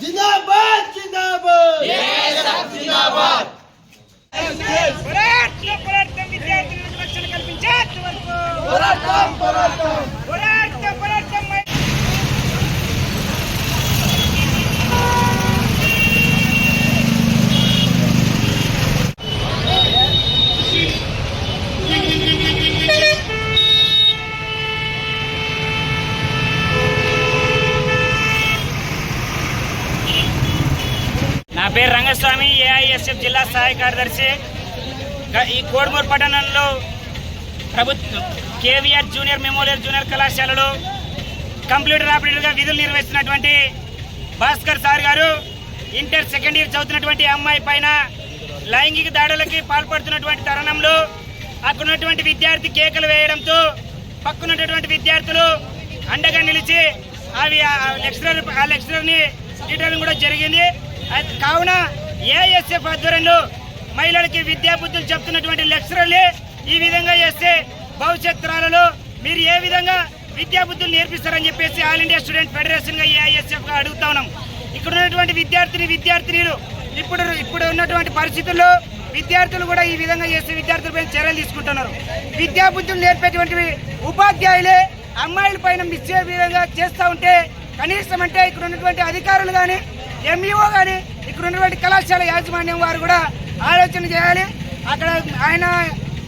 Jinaba! పేరు Rangaswamy AISF జిల్లా సహాయ కార్యదర్శి. ఈ కోడుమూరు పట్టణంలో ప్రభుత్వ కేవీఆర్ జూనియర్ మెమోరియల్ జూనియర్ కళాశాలలో కంప్యూటర్ ఆపరేటర్గా విధులు నిర్వహిస్తున్నటువంటి భాస్కర్ సార్ గారు ఇంటర్ సెకండ్ ఇయర్ చదువుతున్నటువంటి అమ్మాయి పైన లైంగిక దాడులకి పాల్పడుతున్నటువంటి తరుణంలో అక్కడున్నటువంటి విద్యార్థి కేకలు వేయడంతో పక్కనున్నటువంటి విద్యార్థులు అండగా నిలిచి అవి ఆ లెక్చరర్ ఆ లెక్చరర్ని తీయడం కూడా జరిగింది. కావున ఏఎస్ఎఫ్ ఆధ్వర్యంలో మహిళలకి విద్యాబుద్ధులు చెప్తున్నటువంటి లెక్చరర్లే ఈ విధంగా చేస్తే భవిష్యత్ తరాలలో మీరు ఏ విధంగా విద్యాబుద్ధులు నేర్పిస్తారని చెప్పేసి ఆల్ ఇండియా స్టూడెంట్ ఫెడరేషన్గా ఏఐఎస్ఎఫ్గా అడుగుతా ఉన్నాం ఇక్కడ ఉన్నటువంటి విద్యార్థిని విద్యార్థినిలు ఇప్పుడు ఇప్పుడు ఉన్నటువంటి పరిస్థితుల్లో విద్యార్థులు కూడా ఈ విధంగా చేస్తే విద్యార్థులపై చర్యలు తీసుకుంటున్నారు. విద్యాబుద్ధులు నేర్పేటువంటి ఉపాధ్యాయులే అమ్మాయిల పైన మిస్సే విధంగా చేస్తూ ఉంటే కనీసం అంటే ఇక్కడ ఉన్నటువంటి అధికారులు కానీ ఎంఈఓ కానీ ఇక్కడ ఉన్నటువంటి కళాశాల యాజమాన్యం వారు కూడా ఆలోచన చేయాలి. అక్కడ ఆయన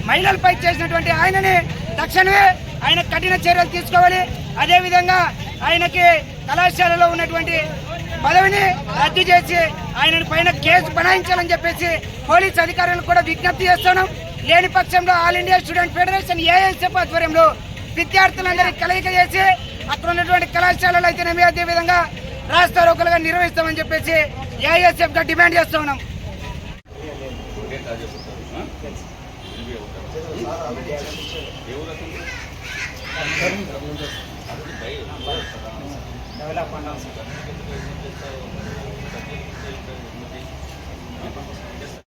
మహిళలపై చేసినటువంటి ఆయనని తక్షణమే ఆయన కఠిన చర్యలు తీసుకోవాలి. అదేవిధంగా ఆయనకి కళాశాలలో ఉన్నటువంటి పదవిని రద్దు చేసి ఆయన పైన కేసు బనాయించాలని చెప్పేసి పోలీస్ అధికారులకు కూడా విజ్ఞప్తి చేస్తున్నాం. లేని పక్షంలో all India student federation AICF ఆధ్వర్యంలో విద్యార్థులందరికీ కలయిక చేసి అక్కడ ఉన్నటువంటి కళాశాలలు అయితేనేమి? అదే విధంగా రాస్తా రోకలుగా నిర్వహిస్తామని చెప్పేసి ఏఐఎస్ఎఫ్గా డిమాండ్ చేస్తూ ఉన్నాం.